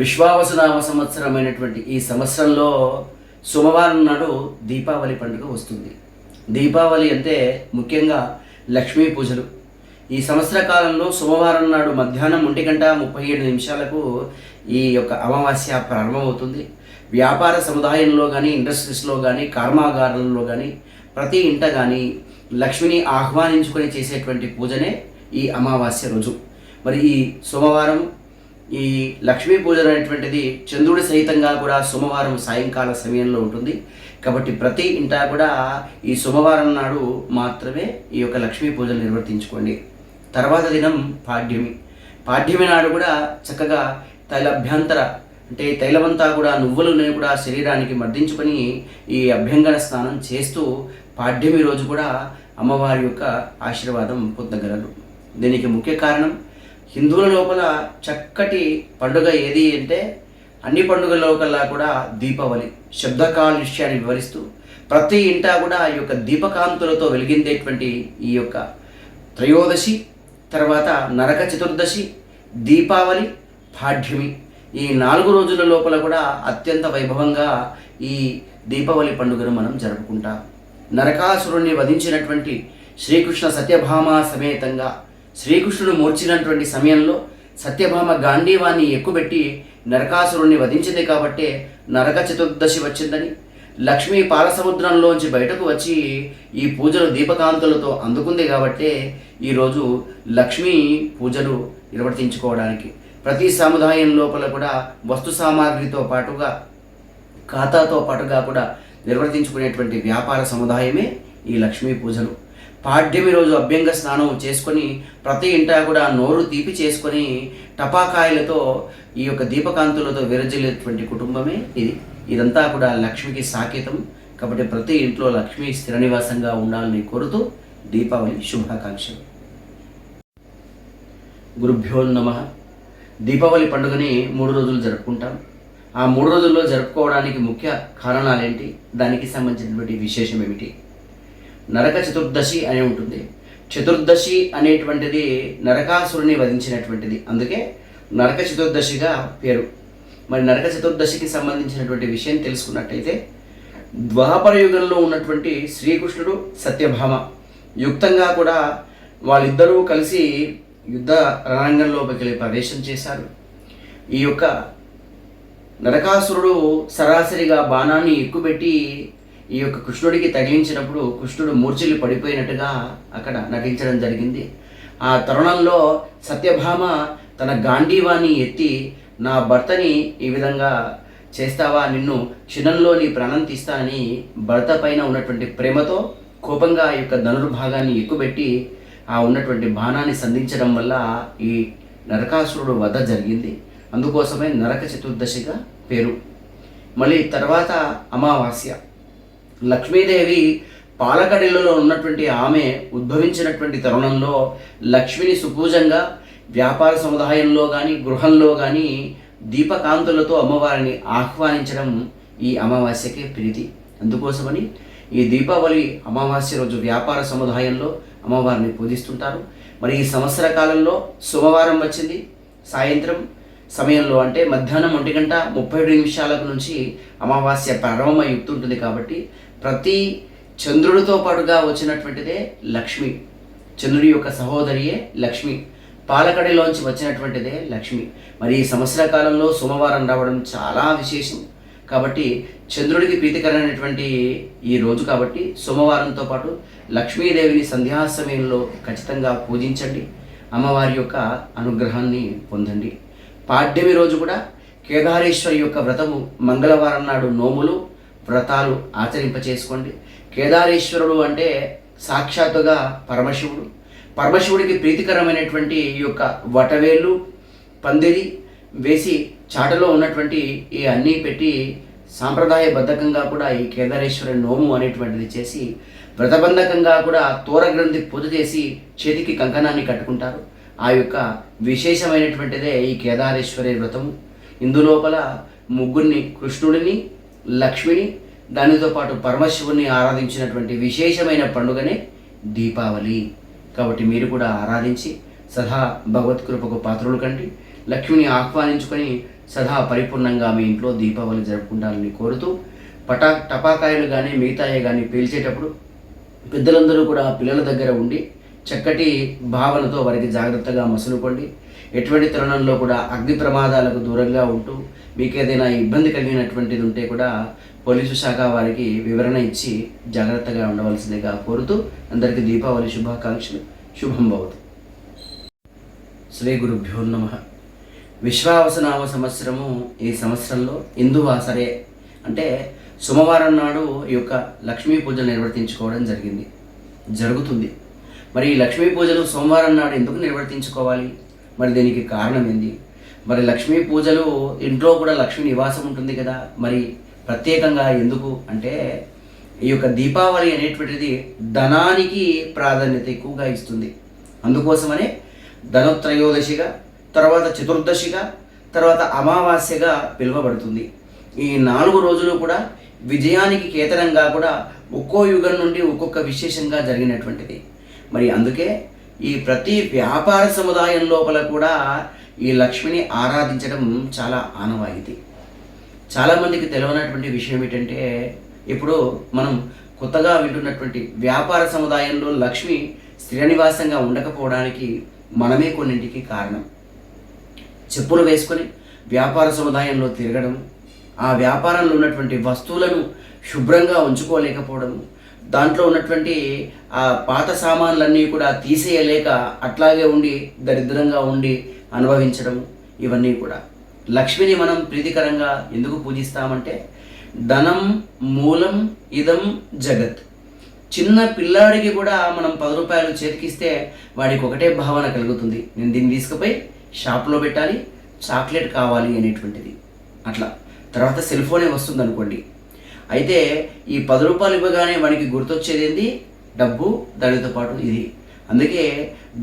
విశ్వావసునామ సంవత్సరమైనటువంటి ఈ సంవత్సరంలో సోమవారం నాడు దీపావళి పండుగ వస్తుంది. దీపావళి అంటే ముఖ్యంగా లక్ష్మీ పూజలు. ఈ సంవత్సర కాలంలో సోమవారం నాడు మధ్యాహ్నం ఒంటి గంట ముప్పై ఏడు నిమిషాలకు ఈ యొక్క అమావాస్య ప్రారంభమవుతుంది. వ్యాపార సముదాయంలో కానీ ఇండస్ట్రీస్లో కానీ కర్మాగారంలో కానీ ప్రతి ఇంట కానీ లక్ష్మిని ఆహ్వానించుకొని చేసేటువంటి పూజనే ఈ అమావాస్య రోజు. మరి ఈ సోమవారం ఈ లక్ష్మీ పూజ అనేటువంటిది చంద్రుడి సహితంగా కూడా సోమవారం సాయంకాల సమయంలో ఉంటుంది. కాబట్టి ప్రతి ఇంటా కూడా ఈ సోమవారం నాడు మాత్రమే ఈ యొక్క లక్ష్మీ పూజలు నిర్వర్తించుకోండి. తర్వాత దినం పాడ్యమి. పాడ్యమి నాడు కూడా చక్కగా తైలభ్యంతర అంటే తైలమంతా కూడా నువ్వులను కూడా శరీరానికి మర్దించుకొని ఈ అభ్యంగన స్నానం చేస్తూ పాడ్యమి రోజు కూడా అమ్మవారి యొక్క ఆశీర్వాదం పొందగలరు. దీనికి ముఖ్య కారణం హిందువుల లోపల చక్కటి పండుగ ఏది అంటే అన్ని పండుగల్లో కల్లా కూడా దీపావళి శబ్ద కాలుష్యాన్ని వివరిస్తూ ప్రతి ఇంటా కూడా ఈ యొక్క దీపకాంతులతో వెలిగిందేటువంటి ఈ యొక్క త్రయోదశి తర్వాత నరక చతుర్దశి దీపావళి పాఠ్యమి ఈ నాలుగు రోజుల లోపల కూడా అత్యంత వైభవంగా ఈ దీపావళి పండుగను మనం జరుపుకుంటాం. నరకాసురుణ్ణి వధించినటువంటి శ్రీకృష్ణ సత్యభామ సమేతంగా శ్రీకృష్ణుడు మూర్చినటువంటి సమయంలో సత్యభామ గాంధీవాన్ని ఎక్కుబెట్టి నరకాసురుణ్ణి వధించింది కాబట్టే నరక చతుర్దశి వచ్చిందని లక్ష్మీ పాలసముద్రంలోంచి బయటకు వచ్చి ఈ పూజలు దీపకాంతులతో అందుకుంది కాబట్టే ఈరోజు లక్ష్మీ పూజలు నిర్వర్తించుకోవడానికి. ప్రతి సముదాయం లోపల కూడా వస్తు సామాగ్రితో పాటుగా ఖాతాతో పాటుగా కూడా నిర్వర్తించుకునేటువంటి వ్యాపార సముదాయమే ఈ లక్ష్మీ పూజలు. పాడ్యమి రోజు అభ్యంగ స్నానం చేసుకొని ప్రతి ఇంటా కూడా నోరు తీపి చేసుకొని టపాకాయలతో ఈ యొక్క దీపకాంతులతో విరజలేటువంటి కుటుంబమే ఇది. ఇదంతా కూడా లక్ష్మికి సాకేతం. కాబట్టి ప్రతి ఇంట్లో లక్ష్మి స్థిర నివాసంగా ఉండాలని కోరుతూ దీపావళి శుభాకాంక్షలు. గురుభ్యో నమ. దీపావళి పండుగని మూడు రోజులు జరుపుకుంటాం. ఆ మూడు రోజుల్లో జరుపుకోవడానికి ముఖ్య కారణాలేంటి? దానికి సంబంధించినటువంటి విశేషం ఏమిటి? నరక చతుర్దశి అని ఉంటుంది. చతుర్దశి అనేటువంటిది నరకాసురుని వధించినటువంటిది. అందుకే నరక చతుర్దశిగా పేరు. మరి నరక చతుర్దశికి సంబంధించినటువంటి విషయం తెలుసుకున్నట్టయితే ద్వాపర యుగంలో ఉన్నటువంటి శ్రీకృష్ణుడు సత్యభామ. యుక్తంగా కూడా వాళ్ళిద్దరూ కలిసి యుద్ధ రణరంగంలోకి ప్రవేశం చేశారు. ఈ యొక్క నరకాసురుడు సరాసరిగా బాణాన్ని ఎక్కుబెట్టి ఈ యొక్క కృష్ణుడికి తగిలించినప్పుడు కృష్ణుడు మూర్ఛిల్లి పడిపోయినట్టుగా అక్కడ నటించడం జరిగింది. ఆ తరుణంలో సత్యభామ తన గాంధీవాన్ని ఎత్తి నా భర్తని ఈ విధంగా చేస్తావా? నిన్ను క్షణంలో నీ ప్రాణం తీస్తానని భర్త పైన ఉన్నటువంటి ప్రేమతో కోపంగా ఈ యొక్క ధనుర్భాగాన్ని ఎక్కుబెట్టి ఆ ఉన్నటువంటి బాణాన్ని సంధించడం వల్ల ఈ నరకాసురుడు వధ జరిగింది. అందుకోసమే నరక చతుర్దశిగా పేరు. మళ్ళీ తర్వాత అమావాస్య. లక్ష్మీదేవి పాలకడిలలో ఉన్నటువంటి ఆమె ఉద్భవించినటువంటి తరుణంలో లక్ష్మిని సుపూజంగా వ్యాపార సముదాయంలో కానీ గృహంలో కానీ దీపకాంతులతో అమ్మవారిని ఆహ్వానించడం ఈ అమావాస్యకే ప్రీతి. అందుకోసమని ఈ దీపావళి అమావాస్య రోజు వ్యాపార సముదాయంలో అమ్మవారిని పూజిస్తుంటారు. మరి ఈ సంవత్సర కాలంలో సోమవారం వచ్చింది. సాయంత్రం సమయంలో అంటే మధ్యాహ్నం ఒంటి గంట ముప్పై నిమిషాలకు నుంచి అమావాస్య ప్రారంభమై ఉంటుంది కాబట్టి ప్రతి చంద్రుడితో పాటుగా వచ్చినటువంటిదే లక్ష్మి. చంద్రుడి యొక్క సహోదరియే లక్ష్మి. పాలకడిలోంచి వచ్చినటువంటిదే లక్ష్మి. మరి ఈ సంవత్సర కాలంలో సోమవారం రావడం చాలా విశేషం. కాబట్టి చంద్రుడికి ప్రీతికరమైనటువంటి ఈ రోజు కాబట్టి సోమవారంతో పాటు లక్ష్మీదేవిని సంధ్యా సమయంలో ఖచ్చితంగా పూజించండి. అమ్మవారి యొక్క అనుగ్రహాన్ని పొందండి. పాడ్యమి రోజు కూడా కేదారేశ్వరి యొక్క వ్రతము మంగళవారం నాడు నోములు వ్రతాలు ఆచరింప చేసుకోండి కేదారేశ్వరుడు అంటే సాక్షాత్తుగా పరమశివుడు. పరమశివుడికి ప్రీతికరమైనటువంటి ఈ యొక్క వటవేలు పందిరి వేసి చాటలో ఉన్నటువంటి ఈ అన్నీ పెట్టి సాంప్రదాయబద్ధకంగా కూడా ఈ కేదారేశ్వర నోము అనేటువంటిది చేసి వ్రతబంధకంగా కూడా తోరగ్రంథి పూజ చేసి చేతికి కంకణాన్ని కట్టుకుంటారు. ఆ యొక్క విశేషమైనటువంటిదే ఈ కేదారేశ్వరి వ్రతము. ఇందులోపల ముగ్గురిని కృష్ణుడిని లక్ష్మిని దానితో పాటు పరమశివుని ఆరాధించినటువంటి విశేషమైన పండుగనే దీపావళి. కాబట్టి మీరు కూడా ఆరాధించి సదా భగవత్కృపకు పాత్రలు కండి. లక్ష్మిని ఆహ్వానించుకొని సదా పరిపూర్ణంగా మీ ఇంట్లో దీపావళి జరుపుకుంటారని కోరుతూ పటా టపాకాయలు కానీ మిగతాయి కానీ పేల్చేటప్పుడు పెద్దలందరూ కూడా పిల్లల దగ్గర ఉండి చక్కటి భావనతో వారికి జాగ్రత్తగా మసులుకోండి. ఎటువంటి తరుణంలో కూడా అగ్ని ప్రమాదాలకు దూరంగా ఉంటూ మీకు ఏదైనా ఇబ్బంది కలిగినటువంటిది ఉంటే కూడా పోలీసు శాఖ వారికి వివరణ ఇచ్చి జాగ్రత్తగా ఉండవలసిందిగా కోరుతూ అందరికీ దీపావళి శుభాకాంక్షలు. శుభం భవతు. శ్రీ గురుభ్యో నమ. విశ్వావసనామ సంవత్సరము ఈ సంవత్సరంలో ఇందువాసరే అంటే సోమవారం నాడు ఈ యొక్క లక్ష్మీ పూజలు నిర్వర్తించుకోవడం జరిగింది. జరుగుతుంది. మరి ఈ లక్ష్మీ పూజలు సోమవారం నాడు ఎందుకు నిర్వర్తించుకోవాలి? మరి దీనికి కారణం ఏంది? మరి లక్ష్మీ పూజలు ఇంట్లో కూడా లక్ష్మీ నివాసం ఉంటుంది కదా మరి ప్రత్యేకంగా ఎందుకు? అంటే ఈ యొక్క దీపావళి అనేటువంటిది ధనానికి ప్రాధాన్యత ఎక్కువగా ఇస్తుంది. అందుకోసమనే ధనత్రయోదశిగా తర్వాత చతుర్దశిగా తర్వాత అమావాస్యగా పిలువబడుతుంది. ఈ నాలుగు రోజులు కూడా విజయానికి కేతనంగా కూడా ఒక్కో యుగం నుండి ఒక్కొక్క విశేషంగా జరిగినటువంటిది. మరి అందుకే ఈ ప్రతి వ్యాపార సముదాయం లోపల కూడా ఈ లక్ష్మిని ఆరాధించడం చాలా ఆనవాయితీ. చాలామందికి తెలియనటువంటి విషయం ఏంటంటే ఇప్పుడు మనం కొత్తగా వింటున్నటువంటి వ్యాపార సముదాయంలో లక్ష్మి స్థిర ఉండకపోవడానికి మనమే కొన్నింటికి కారణం. చెప్పులు వేసుకొని వ్యాపార సముదాయంలో తిరగడం ఆ వ్యాపారంలో ఉన్నటువంటి వస్తువులను శుభ్రంగా ఉంచుకోలేకపోవడం దాంట్లో ఉన్నటువంటి ఆ పాత సామాన్లన్నీ కూడా తీసేయలేక అట్లాగే ఉండి దరిద్రంగా ఉండి అనుభవించడం ఇవన్నీ కూడా. లక్ష్మిని మనం ప్రీతికరంగా ఎందుకు పూజిస్తామంటే ధనం మూలం ఇదం జగత్. చిన్న పిల్లాడికి కూడా మనం పది రూపాయలు చేతికిస్తే వాడికి ఒకటే భావన కలుగుతుంది. నేను దీన్ని తీసుకుపోయి షాప్లో పెట్టాలి చాక్లెట్ కావాలి అనేటువంటిది. అట్లా. తర్వాత సెల్ ఫోనే వస్తుంది అనుకోండి అయితే ఈ పది రూపాయలు ఇవ్వగానే వాడికి గుర్తొచ్చేది ఏంది? డబ్బు దానితో పాటు ఇది. అందుకే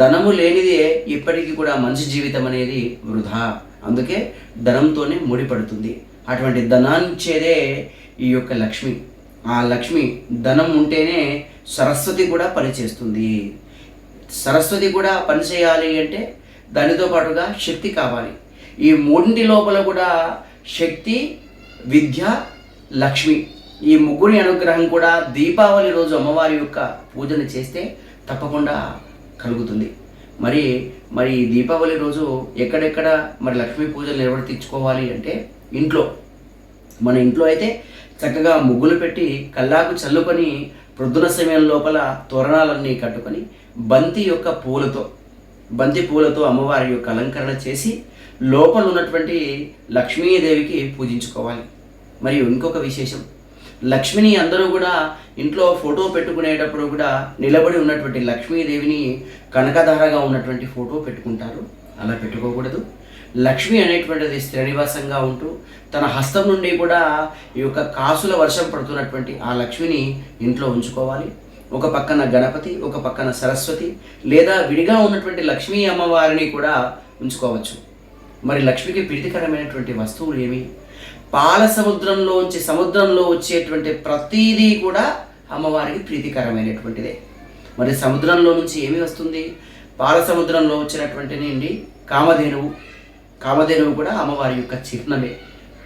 ధనము లేనిదే ఇప్పటికీ కూడా మంచి జీవితం అనేది వృధా. అందుకే ధనంతోనే ముడిపడుతుంది అటువంటి ధనాన్నిచ్చేదే ఈ యొక్క లక్ష్మి. ఆ లక్ష్మి ధనం ఉంటేనే సరస్వతి కూడా పనిచేస్తుంది సరస్వతి కూడా పనిచేయాలి అంటే దానితో పాటుగా శక్తి కావాలి. ఈ మూడింటి లోపల కూడా శక్తి విద్య లక్ష్మి. ఈ ముగ్గురి అనుగ్రహం కూడా దీపావళి రోజు అమ్మవారి యొక్క పూజను చేస్తే తప్పకుండా కలుగుతుంది. మరి మరి దీపావళి రోజు ఎక్కడెక్కడ మరి లక్ష్మీ పూజలు నిర్వర్తించుకోవాలి అంటే ఇంట్లో. మన ఇంట్లో అయితే చక్కగా ముగ్గులు పెట్టి కల్లాకు చల్లుకొని ప్రొద్దున సమయం లోపల తోరణాలన్నీ కట్టుకొని బంతి యొక్క పూలతో బంతి పూలతో అమ్మవారి యొక్క అలంకరణ చేసి లోపల ఉన్నటువంటి లక్ష్మీదేవికి పూజించుకోవాలి. మరియు ఇంకొక విశేషం. లక్ష్మిని అందరూ కూడా ఇంట్లో ఫోటో పెట్టుకునేటప్పుడు కూడా నిలబడి ఉన్నటువంటి లక్ష్మీదేవిని కనకధారగా ఉన్నటువంటి ఫోటో పెట్టుకుంటారు. అలా పెట్టుకోకూడదు. లక్ష్మి అనేటువంటిది శ్రీనివాసంగా ఉంటూ తన హస్తం నుండి కూడా ఈ యొక్క కాసుల వర్షం పడుతున్నటువంటి ఆ లక్ష్మిని ఇంట్లో ఉంచుకోవాలి. ఒక పక్కన గణపతి ఒక పక్కన సరస్వతి లేదా విడిగా ఉన్నటువంటి లక్ష్మీ అమ్మవారిని కూడా ఉంచుకోవచ్చు. మరి లక్ష్మికి ప్రీతికరమైనటువంటి వస్తువులు ఏమి? పాల సముద్రంలోంచి సముద్రంలో వచ్చేటువంటి ప్రతీదీ కూడా అమ్మవారికి ప్రీతికరమైనటువంటిదే. మరి సముద్రంలో నుంచి ఏమి వస్తుంది? పాల సముద్రంలో వచ్చినటువంటి నుండి కామధేనువు. కామధేనువు కూడా అమ్మవారి యొక్క చిహ్నమే.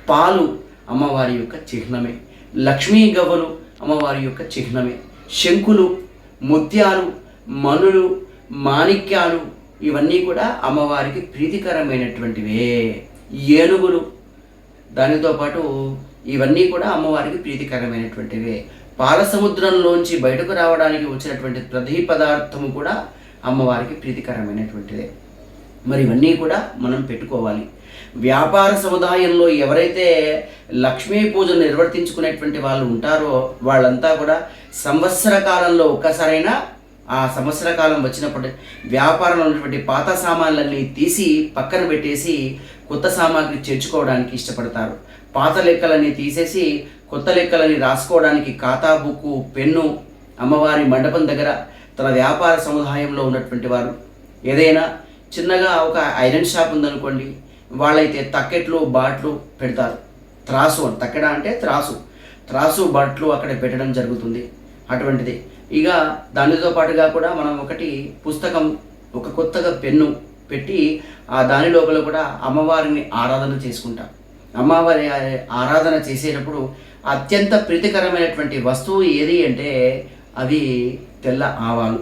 పాలు అమ్మవారి యొక్క చిహ్నమే. లక్ష్మీ గవ్వలు అమ్మవారి యొక్క చిహ్నమే. శంకులు ముత్యాలు మనులు మాణిక్యాలు ఇవన్నీ కూడా అమ్మవారికి ప్రీతికరమైనటువంటివే. ఏనుగులు దానితో పాటు ఇవన్నీ కూడా అమ్మవారికి ప్రీతికరమైనటువంటివే. పాల సముద్రంలోంచి బయటకు రావడానికి వచ్చినటువంటి ప్రతి పదార్థము కూడా అమ్మవారికి ప్రీతికరమైనటువంటిదే. మరి ఇవన్నీ కూడా మనం పెట్టుకోవాలి. వ్యాపార సముదాయంలో ఎవరైతే లక్ష్మీ పూజను నిర్వర్తించుకునేటువంటి వాళ్ళు ఉంటారో వాళ్ళంతా కూడా సంవత్సర కాలంలో ఒక్కసారైనా ఆ సంవత్సర కాలం వచ్చినప్పుడు వ్యాపారంలో ఉన్నటువంటి పాత సామాన్లన్నీ తీసి పక్కన పెట్టేసి కొత్త సామాగ్రి చేర్చుకోవడానికి ఇష్టపడతారు. పాత లెక్కలని తీసేసి కొత్త లెక్కలని రాసుకోవడానికి ఖాతా బుక్కు పెన్ను అమ్మవారి మండపం దగ్గర తన వ్యాపార సముదాయంలో ఉన్నటువంటి వారు. ఏదైనా చిన్నగా ఒక ఐరన్ షాప్ ఉందనుకోండి వాళ్ళైతే తక్కెట్లు బాట్లు పెడతారు. త్రాసు అని తక్కెడ అంటే త్రాసు. త్రాసు బట్లు అక్కడ పెట్టడం జరుగుతుంది. అటువంటిది. ఇక దానితో పాటుగా కూడా మనం ఒకటి పుస్తకం ఒక కొత్తగా పెన్ను పెట్టి ఆ దాని లోపల కూడా అమ్మవారిని ఆరాధన చేసుకుంటాం. అమ్మవారి ఆరాధన చేసేటప్పుడు అత్యంత ప్రీతికరమైనటువంటి వస్తువు ఏది అంటే అవి తెల్ల ఆవాలు.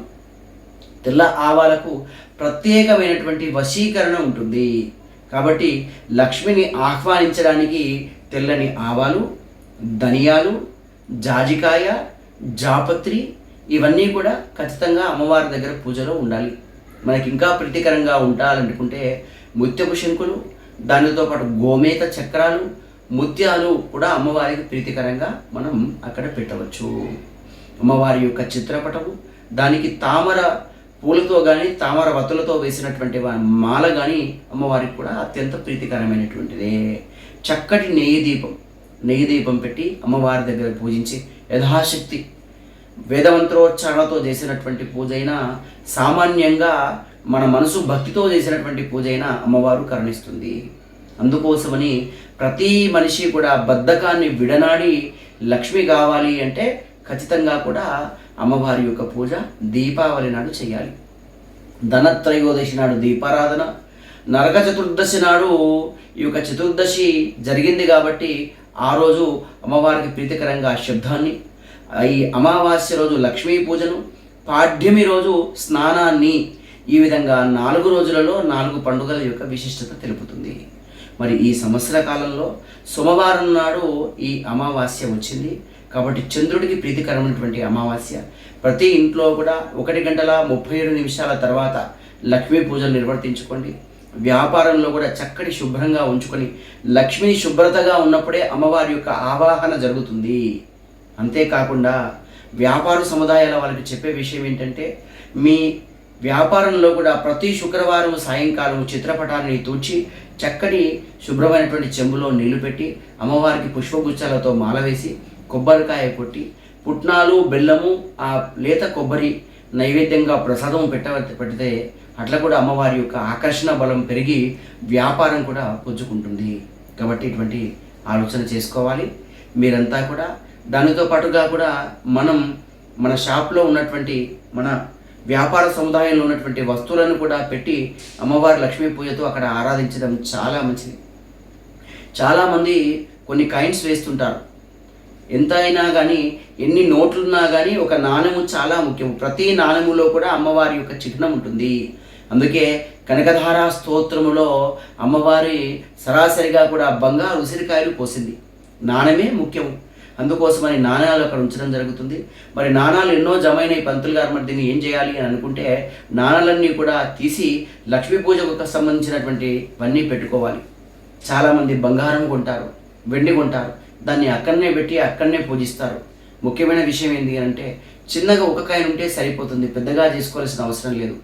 తెల్ల ఆవాలకు ప్రత్యేకమైనటువంటి వశీకరణ ఉంటుంది. కాబట్టి లక్ష్మిని ఆహ్వానించడానికి తెల్లని ఆవాలు ధనియాలు జాజికాయ జాపత్రి ఇవన్నీ కూడా ఖచ్చితంగా అమ్మవారి దగ్గర పూజలో ఉండాలి. మనకి ఇంకా ప్రీతికరంగా ఉండాలనుకుంటే ముత్యపు శంకులు దానితో పాటు గోమేత చక్రాలు ముత్యాలు కూడా అమ్మవారికి ప్రీతికరంగా మనం అక్కడ పెట్టవచ్చు. అమ్మవారి యొక్క చిత్రపటము దానికి తామర పూలతో కానీ తామర వత్తులతో వేసినటువంటి మాల కానీ అమ్మవారికి కూడా అత్యంత ప్రీతికరమైనటువంటిదే. చక్కటి నెయ్యి దీపం నెయ్యి దీపం పెట్టి అమ్మవారి దగ్గర పూజించి యథాశక్తి వేదమంత్రోచ్చారణతో చేసినటువంటి పూజ అయినా సామాన్యంగా మన మనసు భక్తితో చేసినటువంటి పూజ అయినా అమ్మవారు కరుణిస్తుంది. అందుకోసమని ప్రతి మనిషి కూడా బద్ధకాన్ని విడనాడి లక్ష్మి కావాలి అంటే ఖచ్చితంగా కూడా అమ్మవారి యొక్క పూజ దీపావళి నాడు చేయాలి. ధనత్రయోదశి నాడు దీపారాధన నరక చతుర్దశి నాడు ఈ యొక్క చతుర్దశి జరిగింది కాబట్టి ఆ రోజు అమ్మవారికి ప్రీతికరంగా శబ్దాన్ని ఈ అమావాస్య రోజు లక్ష్మీ పూజను పాడ్యమి రోజు స్నానాన్ని. ఈ విధంగా నాలుగు రోజులలో నాలుగు పండుగల యొక్క విశిష్టత తెలుపుతుంది. మరి ఈ సంవత్సర కాలంలో సోమవారం నాడు ఈ అమావాస్య వచ్చింది. కాబట్టి చంద్రుడికి ప్రీతికరమైనటువంటి అమావాస్య. ప్రతి ఇంట్లో కూడా ఒకటి గంటల ముప్పై ఏడు నిమిషాల తర్వాత లక్ష్మీ పూజలు నిర్వర్తించుకోండి. వ్యాపారంలో కూడా చక్కటి శుభ్రంగా ఉంచుకొని లక్ష్మి శుభ్రతగా ఉన్నప్పుడే అమ్మవారి యొక్క ఆవాహన జరుగుతుంది. అంతేకాకుండా వ్యాపార సముదాయాల వాళ్ళకి చెప్పే విషయం ఏంటంటే మీ వ్యాపారంలో కూడా ప్రతి శుక్రవారం సాయంకాలం చిత్రపటాన్ని తూచి చక్కటి శుభ్రమైనటువంటి చెంబులో నీళ్ళు పెట్టి అమ్మవారికి పుష్పగుచ్చాలతో మాల వేసి కొబ్బరికాయ కొట్టి పుట్నాలు బెల్లము ఆ లేత కొబ్బరి నైవేద్యంగా ప్రసాదం పెట్ట పెడితే అట్లా కూడా అమ్మవారి యొక్క ఆకర్షణ బలం పెరిగి వ్యాపారం కూడా పుంజుకుంటుంది కాబట్టి ఇటువంటి ఆలోచన చేసుకోవాలి. మీరంతా కూడా దానితో పాటుగా కూడా మనం మన షాప్లో ఉన్నటువంటి మన వ్యాపార సముదాయంలో ఉన్నటువంటి వస్తువులను కూడా పెట్టి అమ్మవారి లక్ష్మీ పూజతో అక్కడ ఆరాధించడం చాలా మంచిది. చాలామంది కొన్ని కాయిన్స్ వేస్తుంటారు. ఎంత అయినా కానీ ఎన్ని నోట్లున్నా కానీ ఒక నాణెము చాలా ముఖ్యం. ప్రతి నాణెములో కూడా అమ్మవారి యొక్క చిహ్నం ఉంటుంది. అందుకే కనకధార స్తోత్రములో అమ్మవారి సరాసరిగా కూడా బంగారు ఉసిరికాయలు పోసింది నాణెమే ముఖ్యం అందుకోసమని నాణాలు అక్కడ ఉంచడం జరుగుతుంది. మరి నాణాలు ఎన్నో జమైనవి పంతులు గారు మరి దీన్ని ఏం చేయాలి అని అనుకుంటే నాణాలన్నీ కూడా తీసి లక్ష్మీ పూజకు సంబంధించినటువంటివన్నీ పెట్టుకోవాలి. చాలామంది బంగారం కొంటారు వెండి కొంటారు దాన్ని అక్కడనే పెట్టి అక్కడనే పూజిస్తారు. ముఖ్యమైన విషయం ఏంటి అంటే చిన్నగా ఒక కాయన ఉంటే సరిపోతుంది పెద్దగా చేసుకోవాల్సిన అవసరం లేదు.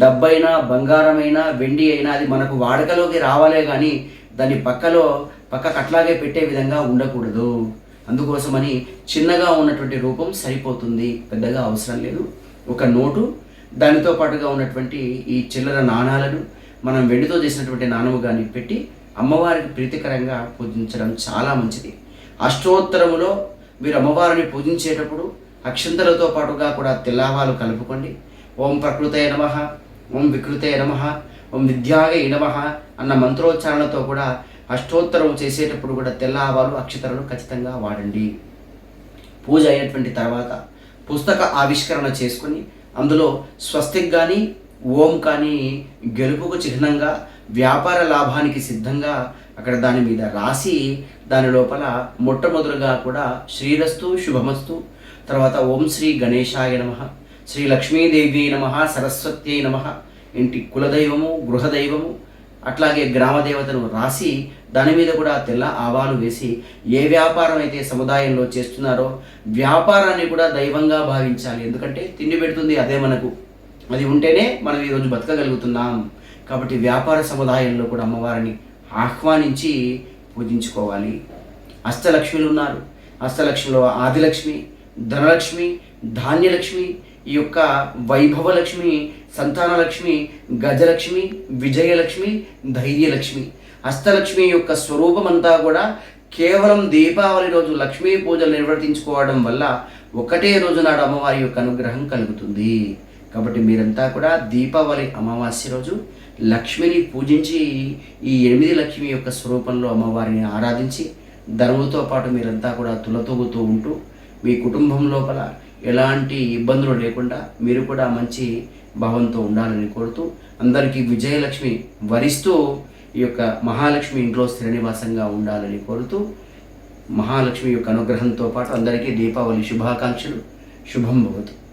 డబ్బైనా బంగారమైనా వెండి అయినా అది మనకు వాడకలోకి రావాలే కానీ దాన్ని పక్కలో పక్కకు అట్లాగే పెట్టే విధంగా ఉండకూడదు. అందుకోసమని చిన్నగా ఉన్నటువంటి రూపం సరిపోతుంది పెద్దగా అవసరం లేదు. ఒక నోటు దానితో పాటుగా ఉన్నటువంటి ఈ చిల్లర నాణాలను మనం వెండితో చేసినటువంటి నాణము కానీ పెట్టి అమ్మవారికి ప్రీతికరంగా పూజించడం చాలా మంచిది. అష్టోత్తరములో మీరు అమ్మవారిని పూజించేటప్పుడు అక్షంతలతో పాటుగా కూడా తెల్లవాలు కలుపుకోండి. ఓం ప్రకృతయ నమ ఓం వికృతయ నమ ఓం విద్యాగ నమ అన్న మంత్రోచ్చారణతో కూడా అష్టోత్తరం చేసేటప్పుడు కూడా తెల్ల ఆవాలు అక్షతలను ఖచ్చితంగా వాడండి. పూజ అయినటువంటి తర్వాత పుస్తక ఆవిష్కరణ చేసుకుని అందులో స్వస్తిక్ కానీ ఓం కానీ గెలుపుకు చిహ్నంగా వ్యాపార లాభానికి సిద్ధంగా అక్కడ దాని మీద రాసి దాని లోపల మొట్టమొదలుగా కూడా శ్రీరస్తు శుభమస్తు తర్వాత ఓం శ్రీ గణేశాయ నమ శ్రీ లక్ష్మీదేవి నమ సరస్వత్యై నమ ఇంటి కులదైవము గృహదైవము అట్లాగే గ్రామదేవతను రాసి దాని మీద కూడా తెల్ల ఆవాలు వేసి ఏ వ్యాపారం అయితే సముదాయంలో చేస్తున్నారో వ్యాపారాన్ని కూడా దైవంగా భావించాలి. ఎందుకంటే తిండి పెడుతుంది అదే మనకు. అది ఉంటేనే మనం ఈరోజు బతకగలుగుతున్నాం. కాబట్టి వ్యాపార సముదాయంలో కూడా అమ్మవారిని ఆహ్వానించి పూజించుకోవాలి. అష్టలక్ష్మిలు ఉన్నారు. అష్టలక్ష్మిలో ఆదిలక్ష్మి ధనలక్ష్మి ధాన్యలక్ష్మి ఈ యొక్క వైభవలక్ష్మి సంతానలక్ష్మి గజలక్ష్మి విజయలక్ష్మి ధైర్యలక్ష్మి. హస్తలక్ష్మి యొక్క స్వరూపమంతా కూడా కేవలం దీపావళి రోజు లక్ష్మీ పూజలు నిర్వర్తించుకోవడం వల్ల ఒకటే రోజు నాడు అమ్మవారి యొక్క అనుగ్రహం కలుగుతుంది. కాబట్టి మీరంతా కూడా దీపావళి అమావాస్య రోజు లక్ష్మిని పూజించి ఈ ఎనిమిది లక్ష్మి యొక్క స్వరూపంలో అమ్మవారిని ఆరాధించి ధర్మంతో పాటు మీరంతా కూడా తులతూగుతూ ఉంటూ మీ కుటుంబం లోపల ఎలాంటి ఇబ్బందులు లేకుండా మీరు కూడా మంచి భావంతో ఉండాలని కోరుతూ అందరికీ విజయలక్ష్మి వరిస్తూ ఈ యొక్క మహాలక్ష్మి ఇంట్లో స్థిర నివాసంగా ఉండాలని కోరుతూ మహాలక్ష్మి యొక్క అనుగ్రహంతో పాటు అందరికీ దీపావళి శుభాకాంక్షలు. శుభం భవతు.